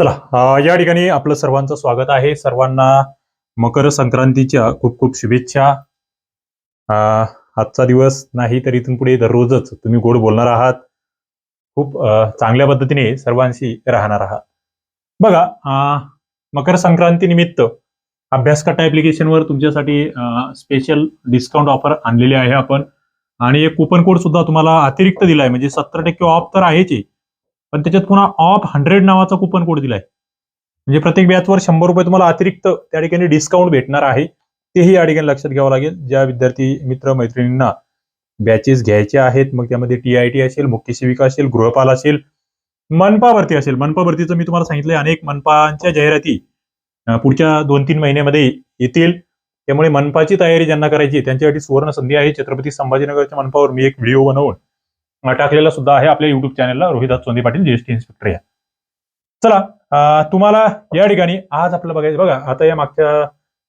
चला या ठिकाणी आपलं सर्वांचं स्वागत आहे. सर्वांना मकर संक्रांतीच्या खूप खूप शुभेच्छा. आजचा दिवस नाही तर इथून पुढे दररोजच तुम्ही गोड बोलणार आहात. खूप चांगल्या पद्धतीने सर्वांशी राहणार आहात. बघा मकर संक्रांती निमित्त अभ्यासकट्टा ॲप्लिकेशनवर तुमच्यासाठी स्पेशल डिस्काउंट ऑफर आणलेली आहे आपण. आणि एक कुपन कोड सुद्धा तुम्हाला अतिरिक्त दिलाय. म्हणजे सत्तर टक्के ऑफ तर आहेच आहे पण त्याच्यात पुन्हा ऑफ हंड्रेड नावाचा कुपन कोड दिलाय. म्हणजे प्रत्येक बॅचवर शंभर रुपये तुम्हाला अतिरिक्त त्या ठिकाणी डिस्काउंट भेटणार आहे. तेही या ठिकाणी लक्षात घ्यावं लागेल. ज्या विद्यार्थी मित्र मैत्रिणींना बॅचेस घ्यायचे आहेत मग त्यामध्ये टी आय टी असेल मुख्य सेविका असेल गृहपाल असेल मनपा भरती असेल. मनपा भरतीचं मी तुम्हाला सांगितलंय अनेक मनपांच्या जाहिराती पुढच्या दोन तीन महिन्यामध्ये येतील. त्यामुळे मनपाची तयारी ज्यांना करायची त्यांच्यासाठी सुवर्ण संधी आहे. छत्रपती संभाजीनगरच्या मनपावर मी एक व्हिडिओ बनवून टाकलेला सुद्धा आहे आपल्या युट्यूब चॅनलला रोहिदास चोंदी पाटील जीएसटी इन्स्पेक्टर या. चला तुम्हाला या ठिकाणी आज आपलं बघायचं बघा. आता या मागच्या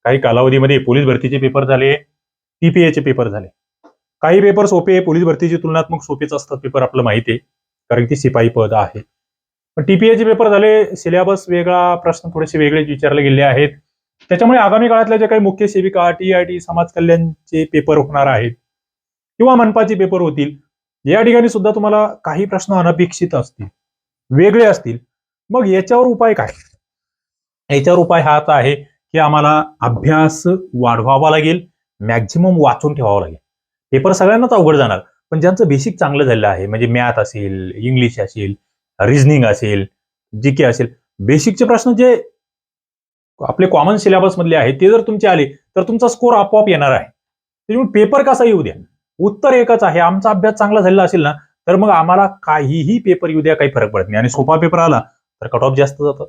काही कालावधीमध्ये पोलीस भरतीचे पेपर झाले टीपीएचे पेपर झाले. काही पेपर सोपे पोलीस भरतीची तुलनात्मक सोपेच असतात पेपर आपलं माहिती आहे. कारण की शिपाई पद आहे. पण टीपीएचे पेपर झाले सिलेबस वेगळा प्रश्न थोडेसे वेगळे विचारले गेले आहेत. त्याच्यामुळे आगामी काळातल्या जे काही मुख्य सेविका टी आय टी समाज कल्याणचे पेपर होणार आहेत किंवा मनपाचे पेपर होतील या ठिकाणी सुद्धा तुम्हाला काही प्रश्न अनपेक्षित असतील वेगळे असतील. मग याच्यावर उपाय काय? याच्यावर उपाय हाच आहे की आम्हाला अभ्यास वाढवावा लागेल मॅक्झिमम वाचून ठेवावा लागेल. पेपर सगळ्यांनाच अवघड जाणार पण ज्यांचं बेसिक चांगलं झालेलं आहे म्हणजे मॅथ असेल इंग्लिश असेल रिझनिंग असेल जी के असेल बेसिकचे प्रश्न जे आपले कॉमन सिलेबसमधले आहेत ते जर तुमचे आले तर तुमचा स्कोर आपोआप येणार आहे. त्याच्यामुळे पेपर कसा येऊ द्या उत्तर एकच आहे. आमचा अभ्यास चांगला झालेला असेल ना तर मग आम्हाला काहीही पेपर येऊ द्या काही फरक पडत नाही. आणि सोपा पेपर आला तर कट ऑफ जास्त जातात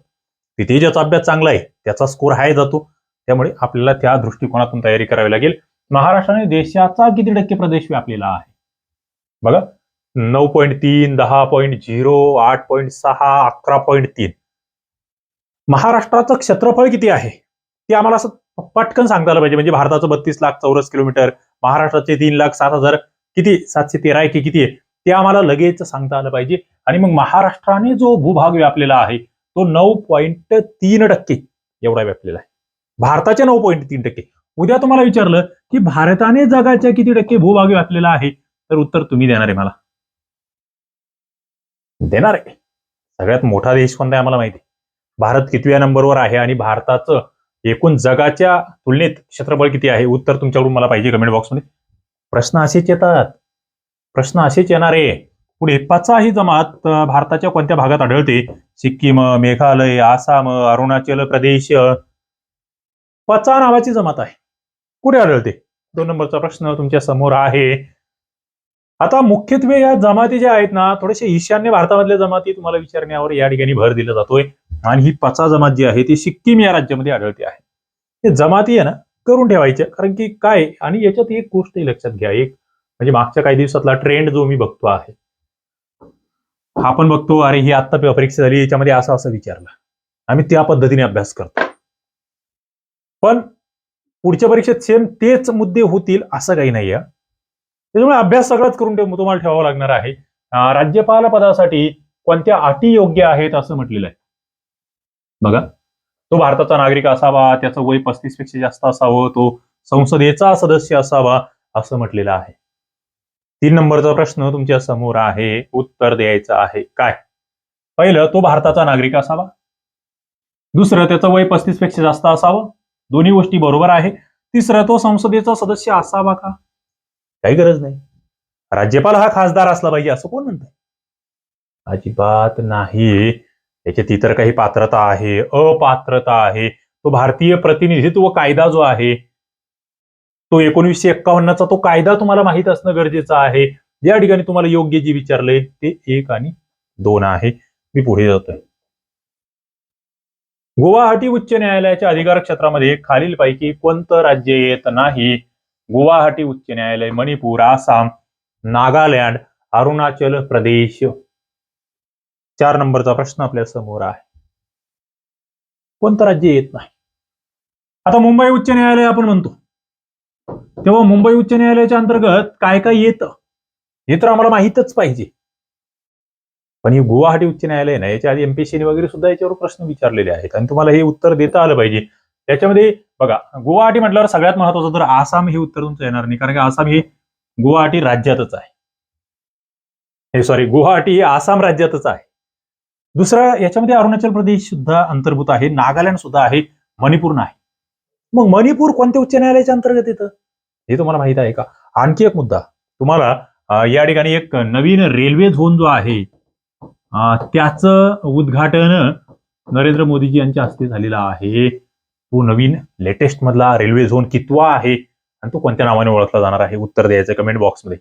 तिथे ज्याचा अभ्यास चांगला आहे त्याचा स्कोर हाय जातो. त्यामुळे आपल्याला त्या दृष्टिकोनातून तयारी करावी लागेल. महाराष्ट्राने देशाचा किती टक्के प्रदेश व्यापलेला आहे? बघा नऊ पॉईंट तीन दहा पॉईंट झिरो आठ पॉईंट सहा अकरा पॉईंट तीन. महाराष्ट्राचं क्षेत्रफळ किती आहे? ते आम्हाला असं पटकन सांगता आलं पाहिजे. म्हणजे भारताचं बत्तीस लाख चौरस किलोमीटर महाराष्ट्राचे तीन लाख सात हजार किती? सातशे तेरा की किती आहे? ते आम्हाला लगेच सांगता आलं पाहिजे. आणि मग महाराष्ट्राने जो भूभाग व्यापलेला आहे तो नऊ पॉईंट तीन टक्के एवढा व्यापलेला आहे. भारताचे नऊ पॉईंट तीन टक्के. उद्या तुम्हाला विचारलं की भारताने जगाच्या किती टक्के भूभाग व्यापलेला आहे? तर उत्तर तुम्ही देणार आहे मला. देणार आहे. सगळ्यात मोठा देश कोणता आहे आम्हाला माहिती आहे. भारत कितव्या नंबरवर आहे आणि भारताचं एकूण जगाच्या तुलनेत क्षेत्रफळ किती आहे? उत्तर तुमच्याकडून मला पाहिजे कमेंट बॉक्समध्ये प्रश्न असेच येतात. प्रश्न असेच येणार. आहे पुढे पचा ही जमात भारताच्या कोणत्या भागात आढळते? सिक्कीम मेघालय आसाम अरुणाचल प्रदेश. पचा नावाची जमात आहे. कुठे आढळते? दोन नंबरचा प्रश्न तुमच्यासमोर आहे. आता मुख्यत्वे या जमाती ज्या आहेत ना थोडेसे ईशान्य भारतामधल्या जमाती तुम्हाला विचारण्यावर या ठिकाणी भर दिला जातोय. आणि ही पचा जमात जी आहे ती सिक्कीम या राज्यामध्ये आढळते आहे. ते जमाती आहे ना करून ठेवायच्या कारण की काय आणि याच्यात एक गोष्ट लक्षात घ्या. एक म्हणजे मागच्या काही दिवसातला ट्रेंड जो मी बघतो आहे. आपण बघतो अरे ही आत्ता परीक्षा झाली याच्यामध्ये असं असं विचारलं. आम्ही त्या पद्धतीने अभ्यास करतो. पण पुढच्या परीक्षेत सेम तेच मुद्दे होतील असं काही नाही आहे त्याच्यामुळे अभ्यास सगळंच करून ठेव तुम्हाला ठेवावा लागणार आहे. राज्यपाल पदासाठी कोणत्या अटी योग्य आहेत असं म्हटलेलं आहे? बघा. तो भारताचा नागरिक असावा त्याचं वय पस्तीसपेक्षा जास्त असावं तो संसदेचा सदस्य असावा असं म्हटलेलं आहे. तीन नंबरचा प्रश्न तुमच्यासमोर आहे उत्तर द्यायचं आहे. काय? पहिलं तो भारताचा नागरिक असावा. दुसरं त्याचं वय पस्तीसपेक्षा जास्त असावं. दोन्ही गोष्टी बरोबर आहे. तिसरं तो संसदेचा सदस्य असावा का? काही गरज नाही. राज्यपाल हा खासदार असला पाहिजे असं कोण म्हणत अजिबात नाही. त्याच्यात इतर काही पात्रता आहे अपात्रता आहे. तो भारतीय प्रतिनिधित्व कायदा जो आहे तो एकोणीसशे एक्कावन्नचा तो कायदा तुम्हाला माहीत असणं गरजेचं आहे. या ठिकाणी तुम्हाला योग्य जे विचारले ते एक आणि दोन आहे. मी पुढे जातोय. गुवाहाटी उच्च न्यायालयाच्या अधिकार क्षेत्रामध्ये खालीलपैकी कोणतं राज्य येत नाही? गुवाहाटी उच्च न्यायालय मणिपूर आसाम नागालँड अरुणाचल प्रदेश. चार नंबरचा प्रश्न आपल्यासमोर आहे. कोणतं राज्य येत नाही? आता मुंबई उच्च न्यायालय आपण म्हणतो. तेव्हा मुंबई उच्च न्यायालयाच्या अंतर्गत काय काय येतं? हे तर आम्हाला माहीतच पाहिजे. पण ही गुवाहाटी उच्च न्यायालय ना याच्या आधी एमपीसीने वगैरे सुद्धा याच्यावर प्रश्न विचारलेले आहेत. आणि तुम्हाला हे उत्तर देता आलं पाहिजे. त्याच्यामध्ये बघा गुवाहाटी म्हटल्यावर सगळ्यात महत्वाचं तर आसाम हे उत्तर तुमचं येणार नाही कारण की आसाम हे गुवाहाटी राज्यातच आहे. हे सॉरी गुवाहाटी हे आसाम राज्यातच आहे. दुसरं याच्यामध्ये अरुणाचल प्रदेश सुद्धा अंतर्भूत आहे नागालँड सुद्धा आहे मणिपूर नाही. मग मणिपूर कोणत्या उच्च न्यायालयाच्या अंतर्गत येतं? हे तुम्हाला माहीत आहे का? आणखी एक मुद्दा तुम्हाला या ठिकाणी एक नवीन रेल्वे झोन जो आहे त्याचं उद्घाटन नरेंद्र मोदीजी यांच्या हस्ते झालेलं आहे. तो नवीन लेटेस्ट मधला रेल्वे झोन कितवा आहे? आणि तो कोणत्या नावाने ओळखला जाणार आहे? उत्तर द्यायचं कमेंट बॉक्समध्ये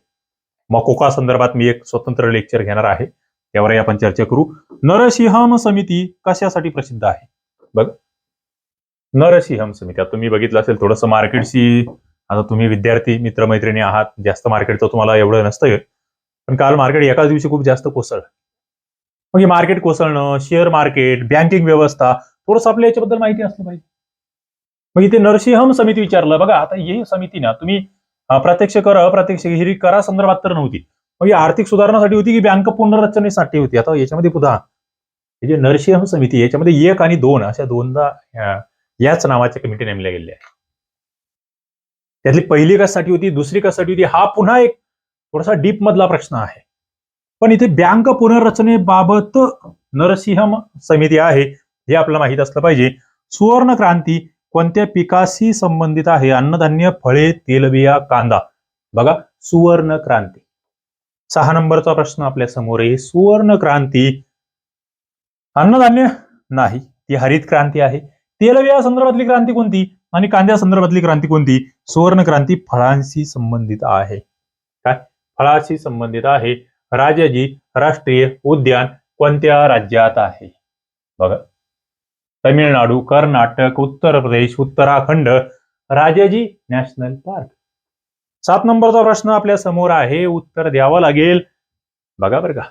मकोका संदर्भात मी एक स्वतंत्र लेक्चर घेणार आहे. त्यावरही आपण चर्चा करू. नरसिंहम समिती कशासाठी प्रसिद्ध आहे? बघ. नरसिंहम समिती. आता तुम्ही बघितलं असेल थोडंसं मार्केटशी आता तुम्ही विद्यार्थी मित्रमैत्रिणी आहात. जास्त मार्केटचं तुम्हाला एवढं नसतं पण काल मार्केट एकाच दिवशी खूप जास्त कोसळलं. मग हे मार्केट कोसळणं शेअर मार्केट बँकिंग व्यवस्था थोडंसं आपल्या याच्याबद्दल माहिती असलं पाहिजे. मग इथे नरसिंहम समिती विचारलं. बघा आता ही समिती ना तुम्ही प्रत्यक्ष कर अप्रत्यक्ष हिरी करा संदर्भात तर नव्हती. मग ही आर्थिक सुधारणासाठी होती की बँक पुनर्रचनेसाठी होती? आता याच्यामध्ये पुन्हा हे जे नरसिंहम समिती याच्यामध्ये एक आणि दोन अशा दोनदा याच नावाच्या कमिटी नेमल्या गेल्या आहेत. त्यातली पहिली कशासाठी होती दुसरी कशासाठी होती हा पुन्हा एक थोडासा डीप मधला प्रश्न आहे. पण इथे बँक पुनर्रचनेबाबत नरसिंहम समिती आहे हे आपल्याला माहीत असलं पाहिजे. सुवर्ण क्रांती कोणत्या पिकाशी संबंधित आहे? अन्नधान्य फळे तेलबिया कांदा. बघा सुवर्ण क्रांती सहा नंबरचा प्रश्न आपल्यासमोर आहे. सुवर्ण क्रांती अन्नधान्य नाही ती हरित क्रांती आहे. तेलबिया संदर्भातली क्रांती कोणती? आणि कांद्या संदर्भातली क्रांती कोणती? सुवर्ण क्रांती फळांशी संबंधित आहे. काय? फळाशी संबंधित आहे. राजाजी राष्ट्रीय उद्यान कोणत्या राज्यात आहे? बघा. Tamil Nadu Karnataka Uttar Pradesh Uttarakhand Rajaji national park. सात नंबरचा प्रश्न आपल्यासमोर आहे उत्तर द्यावं लागेल. बघा बरं का.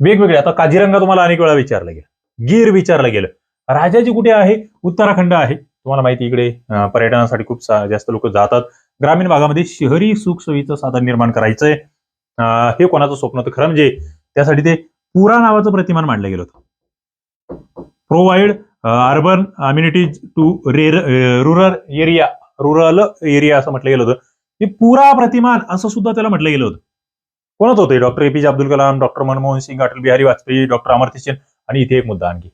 वेगवेगळे आता काझीरंगा तुम्हाला अनेक वेळा विचारलं गेलं. गीर विचारलं गेलं. राजाजी कुठे आहे? उत्तराखंड आहे. तुम्हाला माहिती इकडे पर्यटनासाठी खूप जास्त लोक जातात. ग्रामीण भागामध्ये शहरी सुखसोयीचं साधन निर्माण करायचंय. हे कोणाचं स्वप्न होतं खरं म्हणजे त्यासाठी ते पुरा नावाचं प्रतिमान मांडलं गेलं होतं. Provide urban amenities to rare rural area rural area असं म्हटलं गेलं होतं. हे पुरा प्रतिमान असं सुद्धा त्याला म्हटलं गेलं होतं. कोणत होते doctor APJ Abdul Kalam doctor Manmohan Singh Atal Bihari Vajpayee doctor Amartya Sen आणि इथे एक मुद्दा आणखी.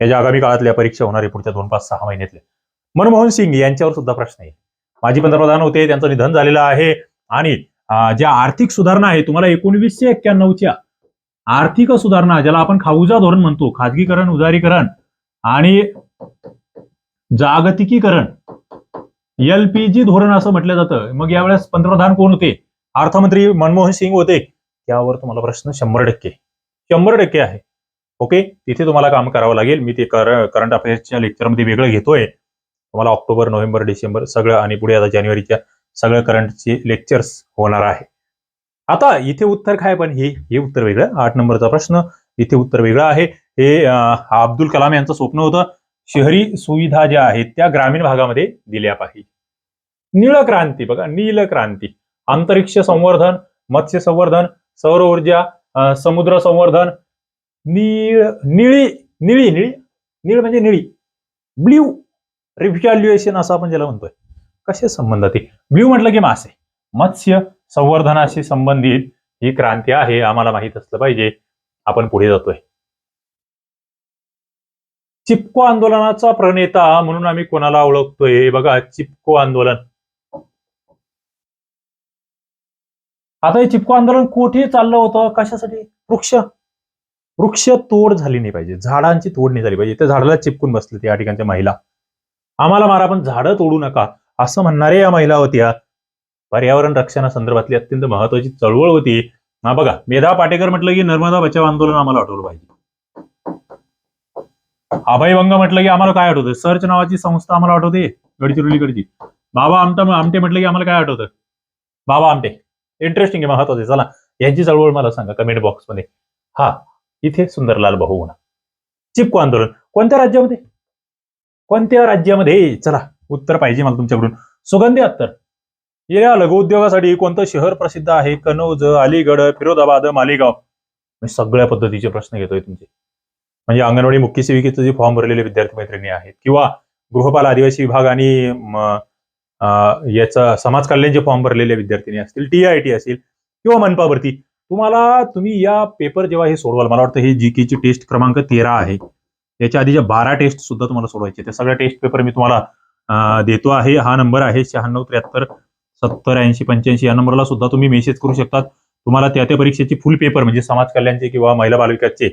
याच्या आगामी काळातल्या परीक्षा होणार आहे पुढच्या दोन पाच सहा महिन्यातल्या मनमोहन सिंग यांच्यावर सुद्धा प्रश्न आहे. माजी पंतप्रधान होते त्यांचं निधन झालेलं आहे आणि ज्या आर्थिक सुधारणा आहे तुम्हाला एकोणवीसशे एक्क्याण्णवच्या आर्थिक सुधारणा ज्याला आपण खाऊजा धोरण म्हणतो खाजगीकरण उदारीकरण आणि जागतिकीकरण. एलपीजी धोरण असं म्हटलं जातं. मग यावेळेस पंतप्रधान कोण होते? अर्थमंत्री मनमोहन सिंग होते. त्यावर तुम्हाला प्रश्न शंभर टक्के. शंभर टक्के आहे. ओके? तिथे तुम्हाला काम करावं लागेल. मी ते करंट अफेअर्सच्या लेक्चरमध्ये वेगळं घेतोय. तुम्हाला ऑक्टोबर नोव्हेंबर डिसेंबर सगळं आणि पुढे आता जानेवारीच्या सगळं करंटचे लेक्चर्स होणार आहे. आता इथे उत्तर काय पण हे हे उत्तर वेगळं. आठ नंबरचा प्रश्न इथे उत्तर वेगळं आहे. हे अब्दुल कलाम यांचं स्वप्न होतं शहरी सुविधा ज्या आहेत त्या ग्रामीण भागामध्ये दिल्या पाहिजे. नीळ क्रांती बघा नील क्रांती अंतरिक्ष संवर्धन मत्स्य संवर्धन सौर ऊर्जा समुद्र संवर्धन नीळ निळी निळी निळी निळ म्हणजे निळी. ब्ल्यू रिव्हॅल्युएशन असं आपण ज्याला म्हणतोय. कसे संबंधात ते ब्ल्यू म्हटलं की मासे. मत्स्य संवर्धनाशी संबंधित ही क्रांती आहे आम्हाला माहीत असलं पाहिजे. आपण पुढे जातोय. चिपको आंदोलनाचा प्रणेता म्हणून आम्ही कोणाला ओळखतोय? हे बघा चिपको आंदोलन. आता हे चिपको आंदोलन कुठे चाललं होतं? कशासाठी? वृक्ष. वृक्ष तोड झाली नाही पाहिजे. झाडांची तोड नाही झाली पाहिजे. त्या झाडाला चिपकून बसले त्या ठिकाणच्या महिला. आम्हाला मारा पण झाडं तोडू नका. असं म्हणणारे या महिला होत्या. पर्यावरण रक्षणासंदर्भातली अत्यंत महत्वाची चळवळ होती. हा बघा मेधा पाटेकर म्हटलं की नर्मदा बचाव आंदोलन आम्हाला आठवलं पाहिजे. अभयभंग म्हटलं की आम्हाला काय आठवतं? सर्च नावाची संस्था आम्हाला आठवते गडचिरोलीकडची. बाबा आमटा आमटे म्हटलं की आम्हाला काय आठवतं? बाबा आमटे. इंटरेस्टिंग आहे महत्त्वाचे चला यांची चळवळ मला सांगा कमेंट बॉक्समध्ये हा इथे सुंदरलाल भाऊ होणार चिपको आंदोलन. कोणत्या राज्यामध्ये? कोणत्या राज्यामध्ये? चला उत्तर पाहिजे मला तुमच्याकडून. सुगंधी अत्तर. या लघुउद्योगासाठी कोणतं शहर प्रसिद्ध आहे? कनौज अलीगड फिरोदाबाद मालेगाव? मी सगळ्या पद्धतीचे प्रश्न घेतोय तुमचे. म्हणजे अंगणवाडी मुख्य सेविकेचे जे फॉर्म भरलेले विद्यार्थी मैत्रिणी आहेत किंवा गृहपाल आदिवासी विभाग आणि याचा समाज कल्याणचे फॉर्म भरलेले विद्यार्थिनी असतील टी आय टी असेल किंवा मनपावरती तुम्हाला तुम्ही या पेपर जेव्हा हे सोडवाल मला वाटतं हे जी ची टेस्ट क्रमांक तेरा आहे. याच्या आधीच्या बारा टेस्ट सुद्धा तुम्हाला सोडवायचे त्या सगळ्या टेस्ट पेपर मी तुम्हाला देतो आहे. हा नंबर आहे शहाण्णव त्र्याहत्तर सत्तर ऐंशी पंच्याऐंशी या नंबरला सुद्धा तुम्ही मेसेज करू शकतात. तुम्हाला त्या त्या परीक्षेची फुल पेपर म्हणजे समाज कल्याणचे किंवा महिला बालविकासचे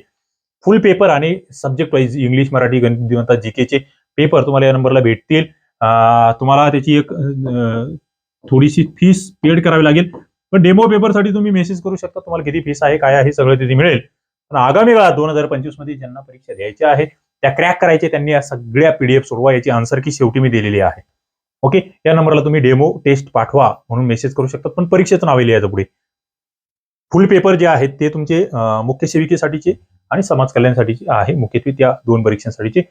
फुल पेपर आणि सब्जेक्ट वाईज इंग्लिश मराठी गणित बुद्धिमत्ता जीकेचे पेपर तुम्हाला या नंबरला भेटतील. तुम्हाला त्याची एक थोडीशी फीस पेड करावी लागेल. पण डेमो पेपरसाठी तुम्ही मेसेज करू शकता. तुम्हाला किती फीस आहे काय आहे सगळं तिथे मिळेल. पण आगामी काळात दोन हजार पंचवीसमध्ये ज्यांना परीक्षा द्यायच्या आहे त्या क्रॅक करायच्या त्यांनी या सगळ्या पीडीएफ सोडवा याची आन्सर की शेवटी मी दिलेली आहे. ओके या नंबरला तुम्ही डेमो टेस्ट पाठवा म्हणून मेसेज करू शकता. पण परीक्षेचं नाव लिहायचं पुढे. फुल पेपर जे आहेत ते तुमचे मुख्य सेविकेसाठीचे आणि समाज कल्याणसाठीचे आहे. मुख्यत्वे त्या दोन परीक्षांसाठीचे.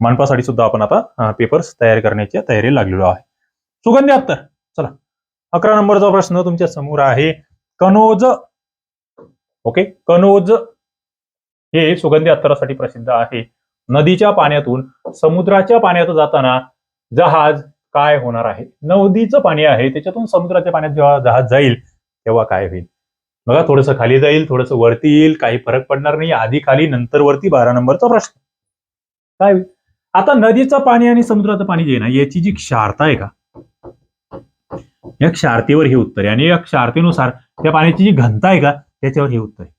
मानपासाठी सुद्धा आपण आता पेपर्स तयार करण्याच्या तयारीला लागलेलो आहे. सुगंधी अत्तर चला. अकरा नंबरचा प्रश्न तुमच्यासमोर आहे. कनोज ओके कनोज हे सुगंधी अत्तरासाठी प्रसिद्ध आहे. नदीच्या पाण्यातून समुद्राच्या पाण्यात जाताना जहाज काय होणार आहे? नदीचं पाणी आहे त्याच्यातून समुद्राच्या पाण्यात जेव्हा जहाज जाईल तेव्हा काय होईल? बघा थोडंसं खाली जाईल थोडंसं वरती येईल काही फरक पडणार नाही. आधी खाली नंतर वरती बारा नंबरचा प्रश्न. काय होईल? आता नदीचं पाणी आणि समुद्राचं पाणी जे आहे ना याची जी क्षारता आहे का? या क्षारतेवर हे उत्तर आहे. आणि या क्षारतेनुसार त्या पाण्याची जी घनता आहे का त्याच्यावर हे उत्तर आहे.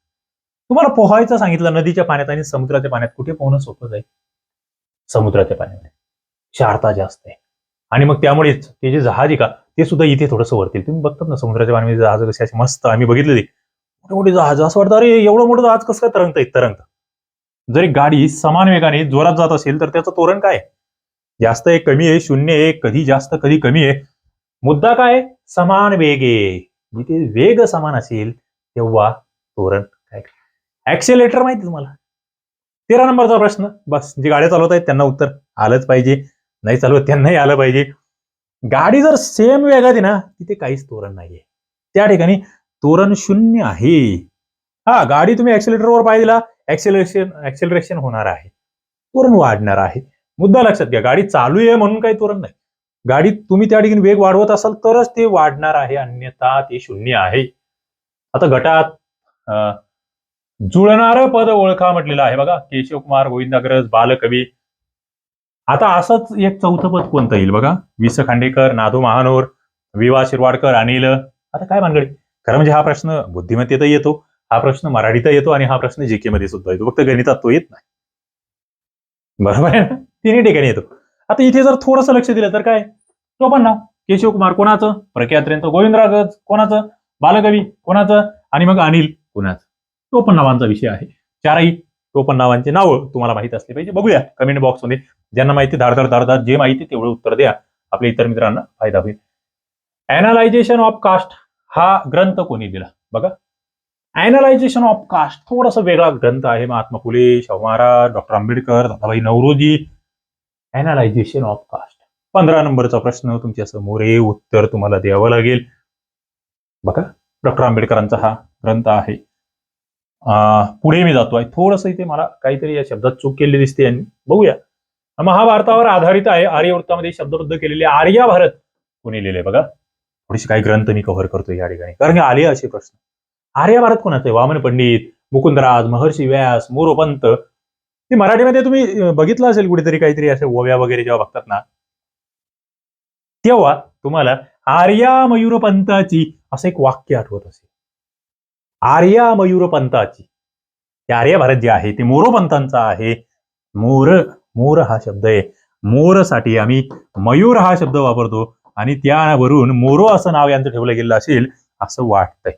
तुम्हाला पोहायचं सांगितलं नदीच्या पाण्यात आणि समुद्राच्या पाण्यात कुठे पोहणं सोपं जाईल? समुद्राच्या पाण्यामध्ये. क्षारता जास्त आहे. आणि मग त्यामुळेच ते जे जहाज आहे का ते सुद्धा इथे थोडंसं वरतील तुम्ही बघतात ना समुद्राच्या पाण्यामध्ये जहाज कसे असे मस्त आम्ही बघितले ते मोठे मोठे जहाज असं वाटतं अरे एवढं मोठं जहाज कसं काय तरंगत तरंगत. जर एक गाडी समान वेगाने जोरात जात असेल तर त्याचं तोरण काय आहे? जास्त आहे कमी आहे शून्य आहे कधी जास्त कधी कमी आहे. मुद्दा काय? समान वेग. आहे जिथे वेग समान असेल तेव्हा तोरण काय ऍक्सेलेटर माहिती तुम्हाला? तेरा नंबरचा प्रश्न. बस जे गाड्या चालवत आहेत त्यांना उत्तर आलंच पाहिजे. नाही चालवत त्यांनाही आलं पाहिजे. गाडी जर सेम वेगात ना तिथे काहीच तोरण नाहीये. त्या ठिकाणी तोरण शून्य आहे. हा गाडी तुम्ही ऍक्सिलेटरवर पाय दिला ऍक्सिलरेशन ऍक्सिलरेशन होणार आहे. तोरण वाढणार आहे. मुद्दा लक्षात घ्या गाडी चालू आहे म्हणून काही तोरण नाही. गाडी तुम्ही त्या ठिकाणी वेग वाढवत असाल तरच ते वाढणार आहे. अन्यथा ते शून्य आहे. आता गटात जुळणारं पद ओळखा म्हटलेलं आहे बघा. केशव कुमार गोविंद अग्रज बालकवी आता असंच एक चौथं पद कोणतं येईल बघा? विस खांडेकर नादू महानोर विवा शिरवाडकर अनिल. आता काय भानगडी? खरं म्हणजे हा प्रश्न बुद्धिमत्तेत येतो हा प्रश्न मराठीत येतो आणि हा प्रश्न जीके मध्ये सुद्धा येतो. फक्त गणितात तो येत नाही. बरोबर आहे ना? तिन्ही ठिकाणी येतो. आता इथे जर थोडंसं लक्ष दिलं तर काय? तो पण नाव केशव कुमार कोणाचं प्रख्यातर्यंत गोविंदरागज कोणाचं? बालकवी कोणाचं? आणि मग अनिल कोणाचं? तो पण नावांचा विषय आहे. चारही. टोपण नावांची नावं तुम्हाला माहीत असली पाहिजे. बघूया कमेंट बॉक्समध्ये ज्यांना माहिती धारधार धारधार जे माहिती तेवढं उत्तर द्या. आपल्या इतर मित्रांना फायदा होईल. अनालायझेशन ऑफ कास्ट हा ग्रंथ कोणी दिला? बघा. अनालायझेशन ऑफ कास्ट थोडासा वेगळा ग्रंथ आहे. Mahatma Phule Shahu Maharaj doctor Ambedkar Dadabhai Naoroji. Analyzation of caste पंधरा नंबरचा प्रश्न तुमच्यासमोर आहे. उत्तर तुम्हाला द्यावं लागेल. बघा. डॉक्टर आंबेडकरांचा हा ग्रंथ आहे. पुढे मी जातोय थोडस इथे मला काहीतरी या शब्दात चूक केलेली दिसते यांनी बघूया. महाभारतावर आधारित आहे. आर्यवृत्तामध्ये शब्दबद्ध केलेले आर्या भारत कोणी लिहिले बघा? थोडीशी काही ग्रंथ मी कव्हर करतो या ठिकाणी. कारण आले असे प्रश्न. आर्य भारत कोणाचे वामन पंडित मुकुंदराज महर्षी व्यास मोरोपंत. ते मराठीमध्ये तुम्ही बघितलं असेल कुठेतरी काहीतरी असे ओव्या वगैरे जेव्हा बघतात ना? तेव्हा तुम्हाला आर्या मयूरपंताची असं एक वाक्य आठवत असेल. आर्या मयूरपंताची ते आर्य भारत जे आहे ते मोरोपंतांचा आहे. मोर मोर हा शब्द आहे. मोरसाठी आम्ही मयूर हा शब्द वापरतो आणि त्यावरून मोरो असं नाव यांचं ठेवलं गेलं असेल असं वाटतंय.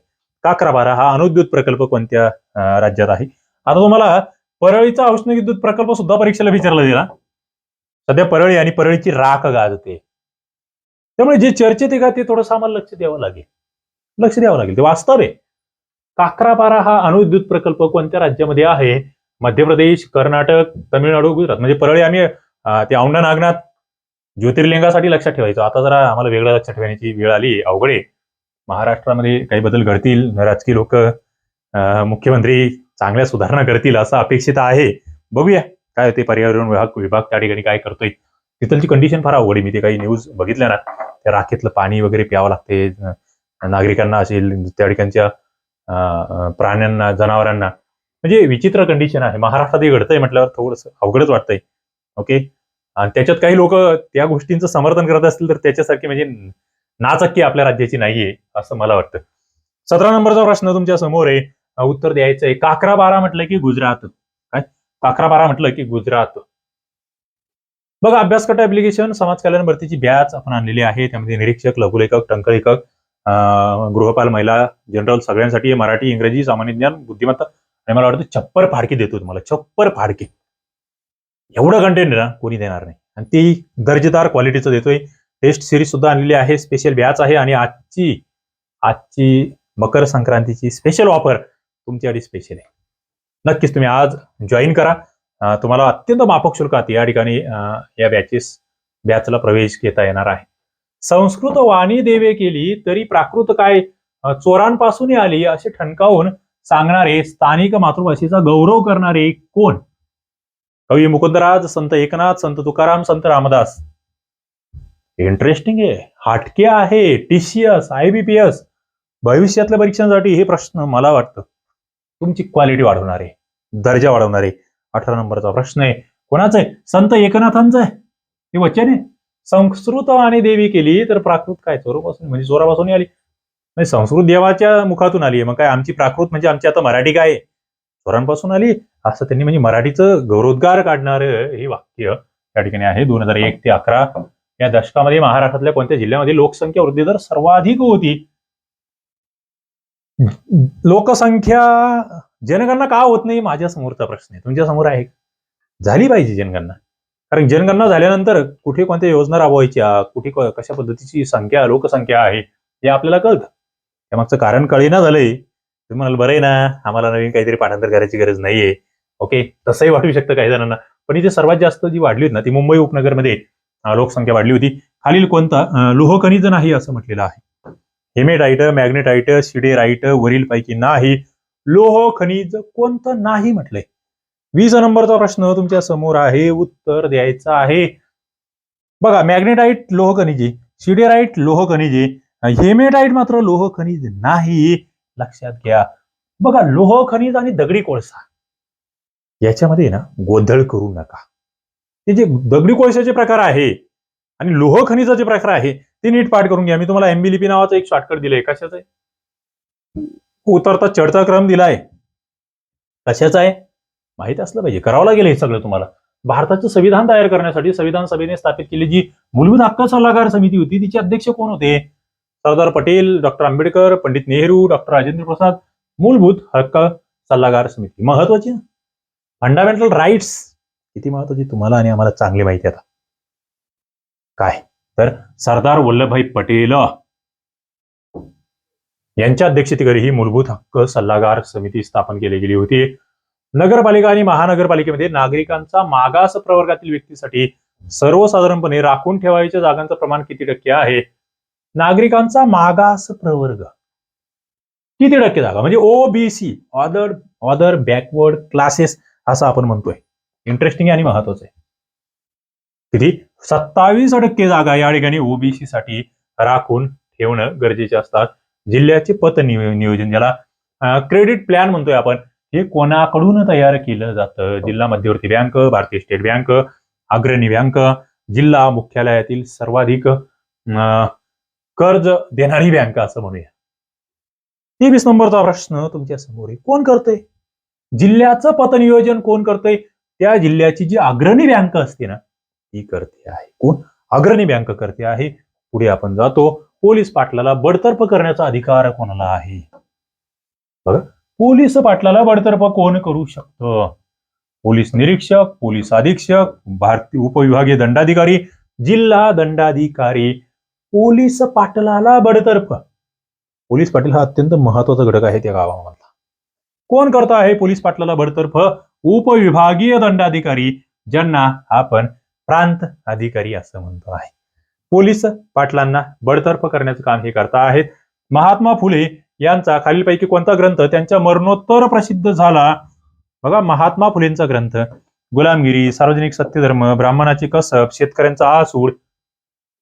काकराबारा हा अनुद्युत प्रकल्प कोणत्या राज्यात आहे? आता तुम्हाला परळीचा औष्णविद्युत प्रकल्प सुद्धा परीक्षेला विचारला गेला. सध्या परळी आणि परळीची राख गाजते. त्यामुळे जे चर्चेत आहे का ते थोडंसं आम्हाला लक्ष द्यावं लागेल. लक्ष द्यावं लागेल. ते वास्तव आहे. काकरापारा हा अणुविद्युत प्रकल्प कोणत्या राज्यामध्ये आहे? मध्य प्रदेश कर्नाटक तमिळनाडू गुजरात. म्हणजे परळी आम्ही ते औंढा नागनाथ ज्योतिर्लिंगासाठी लक्षात ठेवायचो. आता जरा आम्हाला वेगळं लक्षात ठेवण्याची वेळ आली. अवघड. आहे महाराष्ट्रामध्ये काही बदल घडतील. राजकीय लोक मुख्यमंत्री चांगल्या सुधारणा करतील असं अपेक्षित आहे. बघूया काय होते पर्यावरण विभाग विभाग त्या ठिकाणी काय करतोय. तिथलची कंडिशन फार अवघड आहे. मी ते काही न्यूज बघितल्या ना. त्या राखेतलं पाणी वगैरे प्यावं लागते. नागरिकांना असेल त्या ठिकाणच्या प्राण्यांना जनावरांना. म्हणजे विचित्र कंडिशन आहे. महाराष्ट्रातही घडतंय म्हटल्यावर थोडंसं अवघडच वाटतंय. ओके आणि त्याच्यात काही लोक त्या गोष्टींचं समर्थन करत असतील तर त्याच्यासारखी म्हणजे नाचक्की आपल्या राज्याची नाहीये असं मला वाटतं. सतरा नंबरचा प्रश्न तुमच्यासमोर आहे. उत्तर द्यायचं आहे काकरा बारा म्हटलं की गुजरात. काय? काकरा बारा म्हटलं की गुजरात. बघा अभ्यासकट ऍप्लिकेशन समाज कल्याण भरतीची बॅच आपण आणलेली आहे. त्यामध्ये निरीक्षक लघुलेखक टंकलेखक गृहपाल महिला जनरल सगळ्यांसाठी मराठी इंग्रजी सामान्य ज्ञान बुद्धिमत्ता आणि मला वाटतं छप्पर फाडकी देतो तुम्हाला छप्पर फाडकी. एवढं कंटेंट ना कोणी देणार नाही. आणि ती दर्जेदार क्वालिटीचं देतोय. टेस्ट सिरीज सुद्धा आणलेली आहे स्पेशल बॅच आहे आणि आजची आजची मकर संक्रांतीची स्पेशल ऑफर तुमच्यासाठी स्पेशल आहे. नक्कीच तुम्ही आज जॉईन करा. तुम्हाला अत्यंत माफक शुल्कात या ठिकाणी या बॅचेस बॅचला प्रवेश घेता येणार आहे. संस्कृत वाणी देवे केली तरी प्राकृत काय चोरांपासूनही आली असे ठणकावून सांगणारे स्थानिक मातृभाषेचा गौरव करणारे कोण? कवी मुकुंदराज संत एकनाथ संत तुकाराम संत रामदास. इंटरेस्टिंग आहे. हाटके आहे. टीसीएस आयबीपीएस भविष्यातल्या परीक्षांसाठी हे प्रश्न मला वाटतं. तुमची क्वालिटी वाढवणारे दर्जा वाढवणारे. अठरा नंबरचा प्रश्न आहे. कोणाचा आहे? संत एकनाथांचा आहे. हे वचन आहे? संस्कृत आणि देवी केली तर प्राकृत काय? चोरापासून म्हणजे चोरापासून आली. म्हणजे संस्कृत देवाच्या मुखातून आली आहे. मग काय आमची प्राकृत म्हणजे आमची आता मराठी काय? आहे चोरांपासून आली. असं त्यांनी म्हणजे मराठीचं गौरवोद्गार काढणारं हे वाक्य या ठिकाणी आहे. दोन हजार एक ते अकरा या दशकामध्ये महाराष्ट्रातल्या कोणत्या जिल्ह्यामध्ये लोकसंख्या वृद्धी दर सर्वाधिक होती? लोकसंख्या जनगणना का होत नाही? माझ्या समोरचा प्रश्न आहे. तुमच्यासमोर आहे. झाली पाहिजे जनगणना. कारण जनगणना झाल्यानंतर कुठे कोणत्या योजना राबवायच्या कुठे कशा पद्धतीची संख्या लोकसंख्या आहे हे आपल्याला कळतं. त्यामागचं कारण कळेना झालंय. तुम्ही म्हणाल बरं आहे ना आम्हाला नवीन काहीतरी पाठांतर करायची गरज नाहीये. ओके तसंही वाटू शकतं काही जणांना. पण इथे सर्वात जास्त जी वाढली होती ना ती मुंबई उपनगरमध्ये लोकसंख्या वाढली होती. खालील कोणता? लोहखनिज लोह खनिज नाही असं म्हटलेलं आहे. हेमेटाईट मॅग्नेटाईट सिडेराईट वरील पैकी नाही. लोह खनिज कोणतं नाही म्हटलंय. वीस नंबरचा प्रश्न तुमच्यासमोर आहे उत्तर द्यायचं आहे. बघा मॅग्नेटाईट लोह खनिजे सिडेराईट लोह खनिजे हेमेटाईट मात्र लोह खनिज नाही. लक्षात घ्या. बघा लोह खनिज आणि दगडी कोळसा. याच्यामध्ये ना गोंधळ करू नका. ते जे दगडी कोळशाचे प्रकार आहे आणि लोह खनिजाचे प्रकार आहे ते नीट पाठ करून घ्या. मी तुम्हाला एमबीलिपी नावाचं एक शॉर्टकट दिलंय. कशाचं आहे? उतरता चढता क्रम दिलाय. कशाचा आहे? माहिती असलं पाहिजे. करावं लागेल हे सगळं तुम्हाला. भारताचं संविधान तयार करण्यासाठी संविधान सभेने स्थापित केली जी मूलभूत हक्क सल्लागार समिती होती तिचे अध्यक्ष कोण होते? Sardar Patel doctor Ambedkar Pandit Nehru doctor Rajendra Prasad. मूलभूत हक्क सल्लागार समिती. महत्वाची? फंडामेंटल राईट्स किती महत्वाची? तुम्हाला आणि आम्हाला चांगली माहिती आता. काय? तर सरदार वल्लभभाई पटेल. यांच्या अध्यक्षतेखाली ही मूलभूत हक्क सल्लागार समिती स्थापन केली गेली होती. नगरपालिका आणि महानगरपालिकेमध्ये नागरिकांचा मागास प्रवर्गातील व्यक्तीसाठी सर्वसाधारणपणे राखून ठेवायच्या जागांचं प्रमाण किती टक्के आहे? नागरिकांचा मागास प्रवर्ग. किती टक्के जागा? म्हणजे OBC other other backward classes असं आपण म्हणतोय. इंटरेस्टिंग आणि महत्वाचं आहे. किती? सत्तावीस टक्के जागा या ठिकाणी ओबीसी साठी राखून ठेवणं गरजेचे असतात. जिल्ह्याचे पत नियोजन ज्याला क्रेडिट प्लॅन म्हणतोय आपण. हे कोणाकडून तयार केलं जातं? जिल्हा मध्यवर्ती बँक भारतीय स्टेट बँक अग्रणी बँक जिल्हा मुख्यालयातील सर्वाधिक अं, कर्ज देणारी बँक असं म्हणूया. तेवीस नंबरचा प्रश्न तुमच्यासमोर आहे. कोण करते जिल्ह्याचं पतनियोजन कोण करतंय? त्या जिल्ह्याची जी अग्रणी बँक असते ना ती करते आहे. कोण? अग्रणी बँक करते आहे. पुढे आपण जातो. पोलीस पाटलाला बडतर्फ करण्याचा अधिकार कोणाला आहे? बघा. पोलीस पाटलाला बडतर्फ कोण करू शकतं? पोलीस निरीक्षक पोलीस अधीक्षक भारतीय उपविभागीय दंडाधिकारी जिल्हा दंडाधिकारी पोलीस पाटलाला बडतर्फ. पोलीस पाटील हा अत्यंत महत्त्वाचा घटक आहे त्या गावामधला. कोण करत आहे पोलीस पाटलाला बडतर्फ? उपविभागीय दंडाधिकारी ज्यांना आपण प्रांत अधिकारी असं म्हणतो आहे. पोलीस पाटलांना बडतर्फ करण्याचं काम हे करता आहेत. महात्मा फुले यांचा खालीलपैकी कोणता ग्रंथ? त्यांच्या मरणोत्तर प्रसिद्ध झाला. बघा महात्मा फुलेंचा ग्रंथ. गुलामगिरी सार्वजनिक सत्यधर्म ब्राह्मणाची कसब शेतकऱ्यांचा आसूड.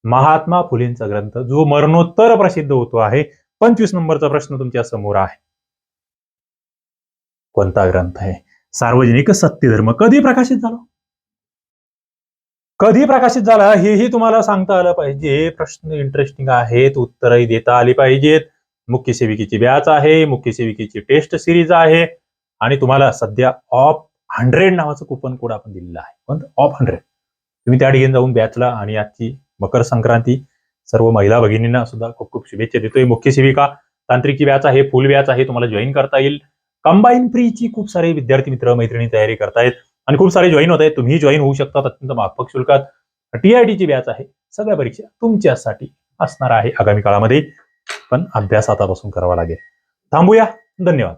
महात्मा फुलेंचा ग्रंथ जो मरणोत्तर प्रसिद्ध होतो आहे. पंचवीस नंबरचा प्रश्न तुमच्यासमोर आहे. कोणता ग्रंथ आहे? सार्वजनिक सत्यधर्म कधी प्रकाशित झाला? कधी प्रकाशित झाला? हेही तुम्हाला सांगता आलं पाहिजे. प्रश्न इंटरेस्टिंग आहेत उत्तरही देता आली पाहिजेत. मुख्य सेविकेची बॅच आहे मुख्य सेविकेची टेस्ट सिरीज आहे आणि तुम्हाला सध्या ऑफ हंड्रेड नावाचं कुपन कोड आपण दिलेलं आहे. कोणतं? Off hundred. तुम्ही त्या ठिकाणी जाऊन बॅचला आणि आजची मकर संक्रांती सर्व महिला भगिनींना सुद्धा खूप खूप शुभेच्छा देतोय. मुख्य सेविका तांत्रिकची बॅच आहे फुल बॅच आहे तुम्हाला जॉईन करता येईल. कंबाईन फ्रीची खूप सारे विद्यार्थी मित्र मैत्रिणी तयारी करतायत आणि खूप सारे जॉईन होत आहेत. तुम्ही जॉईन होऊ शकतात अत्यंत माफक शुल्कात. टीआयटीची बॅच आहे. सगळ्या परीक्षा तुमच्यासाठी असणार आहे आगामी काळामध्ये. पण अभ्यास आतापासून करावा लागेल. थांबूया. धन्यवाद.